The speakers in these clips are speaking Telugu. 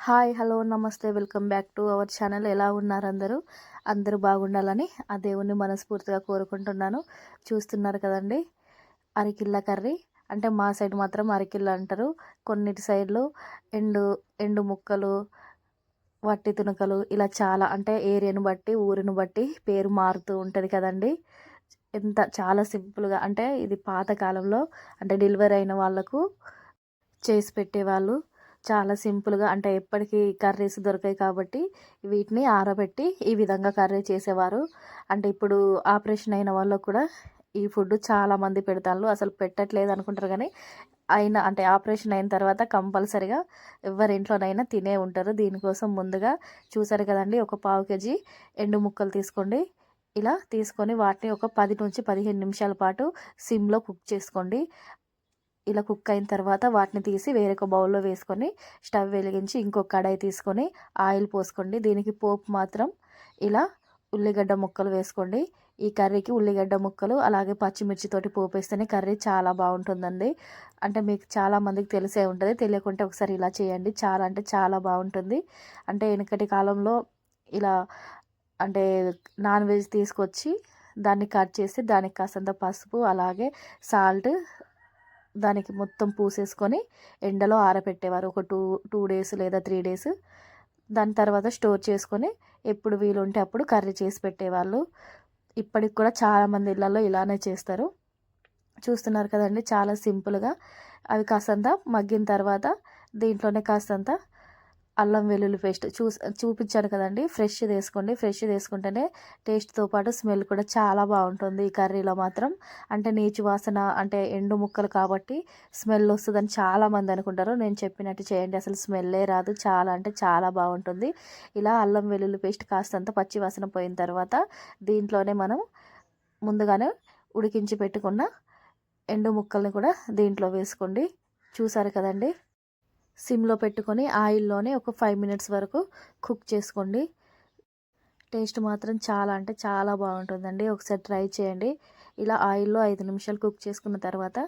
హాయ్ హలో నమస్తే welcome back to our channel. ఎలా ఉన్నారు అందరూ? అందరూ బాగుండాలని ఆ దేవుణ్ణి మనస్ఫూర్తిగా కోరుకుంటున్నాను. చూస్తున్నారు కదండి అరికిల్ల కర్రీ. అంటే మా సైడ్ మాత్రం అరికిల్ల అంటారు. కొన్నిటి సైడ్లు ఎండు ఎండు ముక్కలు వట్టి తునకలు ఇలా చాలా అంటే ఏరియాను బట్టి ఊరిని బట్టి పేరు మారుతూ ఉంటుంది కదండి. ఎంత చాలా సింపుల్గా అంటే ఇది పాతకాలంలో అంటే డెలివరీ అయిన వాళ్ళకు చేసి పెట్టేవాళ్ళు. చాలా సింపుల్గా అంటే ఎప్పటికీ కర్రీస్ దొరకాయి కాబట్టి వీటిని ఆరబెట్టి ఈ విధంగా కర్రీ చేసేవారు. అంటే ఇప్పుడు ఆపరేషన్ అయిన వాళ్ళకు కూడా ఈ ఫుడ్ చాలామంది పెడతారు అసలు పెట్టట్లేదు అనుకుంటారు కానీ అయిన అంటే ఆపరేషన్ అయిన తర్వాత కంపల్సరిగా ఎవరి ఇంట్లోనైనా తినే ఉంటారు. దీనికోసం ముందుగా చూసారు కదండి ఒక పావు కేజీ ఎండు ముక్కలు తీసుకోండి. ఇలా తీసుకొని వాటిని ఒక పది నుంచి పదిహేను నిమిషాల పాటు సిమ్లో కుక్ చేసుకోండి. ఇలా కుక్ అయిన తర్వాత వాటిని తీసి వేరొక బౌల్లో వేసుకొని స్టవ్ వెలిగించి ఇంకొక కడాయి తీసుకొని ఆయిల్ పోసుకోండి. దీనికి పోపు మాత్రం ఇలా ఉల్లిగడ్డ ముక్కలు వేసుకోండి. ఈ కర్రీకి ఉల్లిగడ్డ ముక్కలు అలాగే పచ్చిమిర్చితోటి పోపు వేస్తేనే కర్రీ చాలా బాగుంటుందండి. అంటే మీకు చాలా మందికి తెలిసే ఉంటుంది. తెలియకుంటే ఒకసారి ఇలా చేయండి. చాలా అంటే చాలా బాగుంటుంది. అంటే వెనకటి కాలంలో ఇలా అంటే నాన్ వెజ్ తీసుకొచ్చి దాన్ని కట్ చేసి దానికి కాసంత పసుపు అలాగే సాల్ట్ దానికి మొత్తం పూసేసుకొని ఎండలో ఆరబెట్టేవారు ఒక టూ టూ డేస్ లేదా త్రీ డేస్. దాని తర్వాత స్టోర్ చేసుకొని ఎప్పుడు వీలుంటే అప్పుడు కర్రీ చేసి పెట్టేవాళ్ళు. ఇప్పటికి కూడా చాలామంది ఇళ్ళల్లో ఇలానే చేస్తారు. చూస్తున్నారు కదండి చాలా సింపుల్గా. అవి కాస్తంత మగ్గిన తర్వాత దీంట్లోనే కాసంత అల్లం వెల్లుల్లి పేస్ట్ చూ చూపించాను కదండి. ఫ్రెష్ తీసుకోండి ఫ్రెష్ తీసుకుంటేనే టేస్ట్తో పాటు స్మెల్ కూడా చాలా బాగుంటుంది ఈ కర్రీలో మాత్రం. అంటే నీచు వాసన అంటే ఎండు ముక్కలు కాబట్టి స్మెల్ వస్తుందని చాలామంది అనుకుంటారు. నేను చెప్పినట్టు చేయండి. అసలు స్మెల్లే రాదు. చాలా అంటే చాలా బాగుంటుంది. ఇలా అల్లం వెల్లుల్లి పేస్ట్ కాస్తంత పచ్చి వాసన పోయిన తర్వాత దీంట్లోనే మనం ముందుగానే ఉడికించి పెట్టుకున్న ఎండు ముక్కల్ని కూడా దీంట్లో వేసుకోండి. చూసారు కదండి? సిమ్లో పెట్టుకొని ఆయిల్లోనే ఒక ఫైవ్ మినిట్స్ వరకు కుక్ చేసుకోండి. టేస్ట్ మాత్రం చాలా అంటే చాలా బాగుంటుందండి. ఒకసారి ట్రై చేయండి. ఇలా ఆయిల్లో ఐదు నిమిషాలు కుక్ చేసుకున్న తర్వాత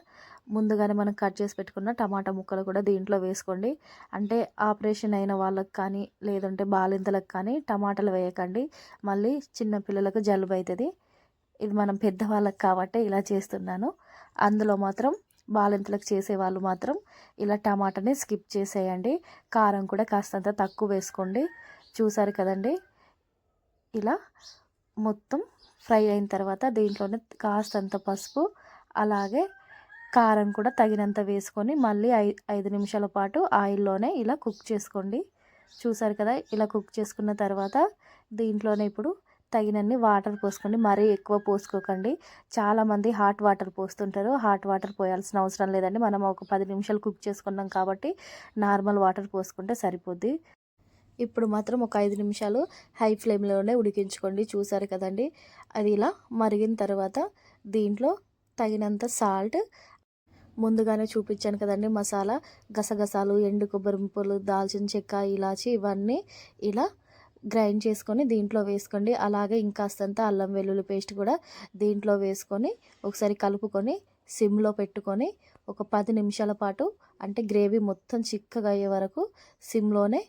ముందుగానే మనం కట్ చేసి పెట్టుకున్న టమాటా ముక్కలు కూడా దీంట్లో వేసుకోండి. అంటే ఆపరేషన్ అయిన వాళ్ళకి కానీ లేదంటే బాలింతలకు కానీ టమాటాలు వేయకండి. మళ్ళీ చిన్న పిల్లలకు జలుబు అవుతుంది. ఇది మనం పెద్దవాళ్ళకి కాబట్టి ఇలా చేస్తున్నాను. అందులో మాత్రం బాలింతలకు చేసేవాళ్ళు మాత్రం ఇలా టమాటాని స్కిప్ చేసేయండి. కారం కూడా కాస్తంత తక్కువ వేసుకోండి. చూసారు కదండి? ఇలా మొత్తం ఫ్రై అయిన తర్వాత దీంట్లోనే కాస్తంత పసుపు అలాగే కారం కూడా తగినంత వేసుకొని మళ్ళీ ఐ ఐదు నిమిషాల పాటు ఆయిల్లోనే ఇలా కుక్ చేసుకోండి. చూసారు కదా? ఇలా కుక్ చేసుకున్న తర్వాత దీంట్లోనే ఇప్పుడు తగినన్ని వాటర్ పోసుకోండి. మరీ ఎక్కువ పోసుకోకండి. చాలామంది హాట్ వాటర్ పోస్తుంటారు. హాట్ వాటర్ పోయాల్సిన అవసరం లేదండి. మనం ఒక పది నిమిషాలు కుక్ చేసుకున్నాం కాబట్టి నార్మల్ వాటర్ పోసుకుంటే సరిపోద్ది. ఇప్పుడు మాత్రం ఒక ఐదు నిమిషాలు హై ఫ్లేమ్లోనే ఉడికించుకోండి. చూసారు కదండి? అది ఇలా మరిగిన తర్వాత దీంట్లో తగినంత సాల్ట్ ముందుగానే చూపించాను కదండి మసాలా గసగసాలు ఎండు కొబ్బరి ముప్పులు దాల్చిన చెక్క ఇలాచి ఇవన్నీ ఇలా గ్రైండ్ చేసుకొని దీంట్లో వేసుకోండి. అలాగే ఇంకాస్తంత అల్లం వెల్లుల్లి పేస్ట్ కూడా దీంట్లో వేసుకొని ఒకసారి కలుపుకొని సిమ్లో పెట్టుకొని ఒక పది నిమిషాల పాటు అంటే గ్రేవీ మొత్తం చిక్కగా అయ్యే వరకు సిమ్లోనే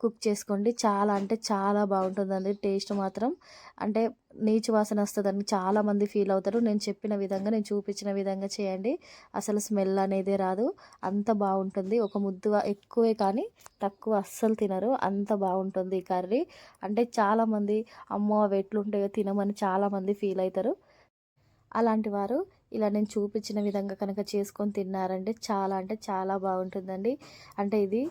కుక్ చేసుకోండి. చాలా అంటే చాలా బాగుంటుందండి. టేస్ట్ మాత్రం. అంటే నీచు వాసన వస్తుందని చాలామంది ఫీల్ అవుతారు. నేను చెప్పిన విధంగా నేను చూపించిన విధంగా చేయండి. అసలు స్మెల్ అనేది రాదు. అంత బాగుంటుంది. ఒక ముద్దు ఎక్కువే కానీ తక్కువ అస్సలు తినరు. అంత బాగుంటుంది కర్రీ. అంటే చాలామంది అమ్మో అవి ఎట్లుంటాయో తినమని చాలామంది ఫీల్ అవుతారు. అలాంటి వారు ఇలా నేను చూపించిన విధంగా కనుక చేసుకొని తిన్నారంటే చాలా అంటే చాలా బాగుంటుందండి. అంటే ఇది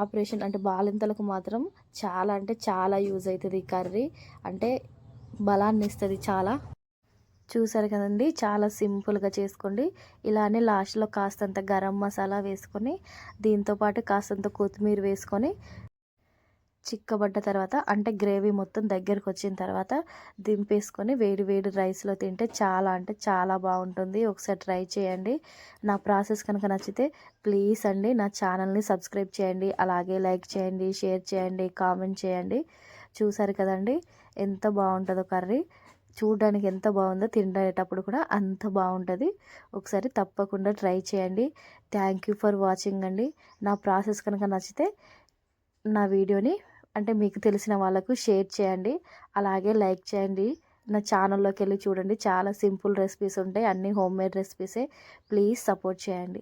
ఆపరేషన్ అంటే బాలింతలకు మాత్రం చాలా అంటే చాలా యూజ్ అవుతుంది ఈ కర్రీ. అంటే బలాన్ని ఇస్తుంది చాలా. చూసారు కదండి? చాలా సింపుల్గా చేసుకోండి. ఇలానే లాస్ట్లో కాస్తంత గరం మసాలా వేసుకొని దీంతోపాటు కాస్తంత కొత్తిమీర వేసుకొని చిక్కబడ్డ తర్వాత అంటే గ్రేవీ మొత్తం దగ్గరకు వచ్చిన తర్వాత దింపేసుకొని వేడి వేడి రైస్లో తింటే చాలా అంటే చాలా బాగుంటుంది. ఒకసారి ట్రై చేయండి. నా ప్రాసెస్ కనుక నచ్చితే ప్లీజ్ అండి నా ఛానల్ని సబ్స్క్రైబ్ చేయండి. అలాగే లైక్ చేయండి షేర్ చేయండి కామెంట్ చేయండి. చూసారు కదండి ఎంత బాగుంటుందో కర్రీ. చూడడానికి ఎంత బాగుందో తినేటప్పుడు కూడా అంత బాగుంటుంది. ఒకసారి తప్పకుండా ట్రై చేయండి. థ్యాంక్ యూ ఫర్ వాచింగ్ అండి. నా ప్రాసెస్ కనుక నచ్చితే నా వీడియోని అంటే మీకు తెలిసిన వాళ్ళకు షేర్ చేయండి. అలాగే లైక్ చేయండి. నా ఛానల్లోకి వెళ్ళి చూడండి. చాలా సింపుల్ రెసిపీస్ ఉంటాయి. అన్నీ హోమ్ మేడ్ రెసిపీసే. ప్లీజ్ సపోర్ట్ చేయండి.